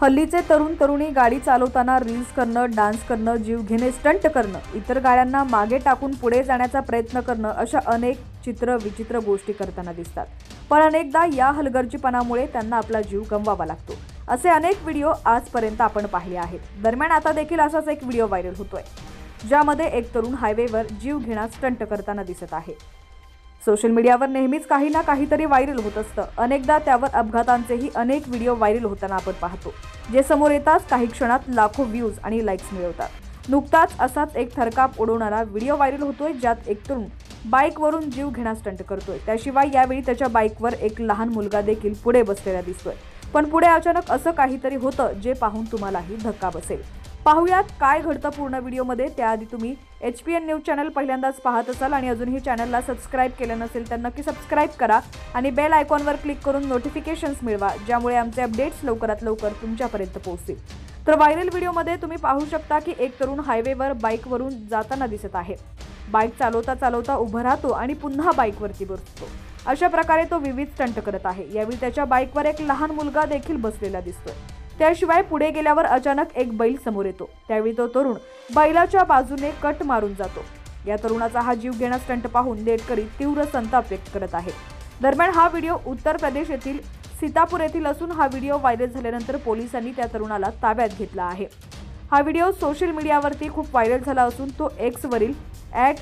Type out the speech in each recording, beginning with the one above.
हल्लीचे तरुण तरुणी गाडी चालवताना रील्स करणं डान्स करणं जीव घेणे स्टंट करणं इतर गाड्यांना मागे टाकून पुढे जाण्याचा प्रयत्न करणं अशा अनेक चित्र विचित्र गोष्टी करताना दिसतात. पण अनेकदा या हलगर्जीपणामुळे त्यांना आपला जीव गमवावा लागतो. असे अनेक व्हिडिओ आजपर्यंत आपण पाहिले आहेत. दरम्यान आता देखील असाच एक व्हिडिओ व्हायरल होतोय ज्यामध्ये एक तरुण हायवेवर जीव घेणा स्टंट करताना दिसत आहे. सोशल मीडियावर नेहमीच काही ना काहीतरी व्हायरल होत असतं. अनेकदा त्यावर अपघातांचेही अनेक व्हिडिओ व्हायरल होताना आपण पाहतो जे समोर येताच काही क्षणात लाखो व्ह्यूज आणि लाईक्स मिळवतात. नुकताच असाच एक थरकाप उडवणारा व्हिडिओ व्हायरल होतोय ज्यात एक तरुण बाईकवरून जीव घेणा स्टंट करतोय. त्याशिवाय यावेळी त्याच्या बाईकवर एक लहान मुलगा देखील पुढे बसलेला दिसतोय. पण पुढे अचानक असं काहीतरी होतं जे पाहून तुम्हालाही धक्का बसेल. पाहूयात काय घडतं पूर्ण व्हिडिओमध्ये. त्याआधी तुम्ही H P N news channel पहिल्यांदाच पाहत असाल आणि अजूनही चॅनलला सबस्क्राईब केलं नसेल तर नक्की सबस्क्राईब करा आणि बेल आयकॉनवर क्लिक करून नोटिफिकेशन्स मिळवा ज्यामुळे आमचे अपडेट्स लवकरात लवकर तुमच्यापर्यंत पोहोचतील. तर व्हायरल व्हिडिओमध्ये तुम्ही पाहू शकता की एक तरुण हायवेवर बाईकवरून जाताना दिसत आहे. बाईक चालवता चालवता उभं राहतो आणि पुन्हा बाईकवरती बसतो. अशा प्रकारे तो विविध स्टंट करत आहे. यावेळी त्याच्या बाईकवर एक लहान मुलगा देखील बसलेला दिसतोय. त्याशिवाय पुढे गेल्यावर अचानक एक बैल समोर येतो. त्यावेळी तो तरुण बैलाच्या बाजूने कट मारून जातो. या तरुणाचा हा जीव घेणा स्टंट पाहून नेटकरी तीव्र संताप व्यक्त करत आहे. दरम्यान हा व्हिडिओ उत्तर प्रदेश येथील सीतापूर येथील असून हा व्हिडिओ व्हायरल झाल्यानंतर पोलिसांनी त्या तरुणाला ताब्यात घेतला आहे. हा व्हिडिओ सोशल मीडियावरती खूप व्हायरल झाला असून तो एक्सवरील ॲट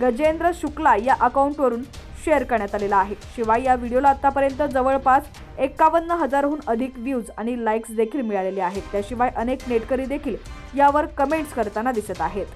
गजेंद्र शुक्ला या अकाउंटवरून शेअर करण्यात आलेला आहे. शिवाय या व्हिडिओला आतापर्यंत जवळपास एकावन्न हजारहून अधिक व्ह्यूज आणि लाईक्स देखील मिळालेले आहेत. त्याशिवाय अनेक नेटकरी देखील यावर कमेंट्स करताना दिसत आहेत.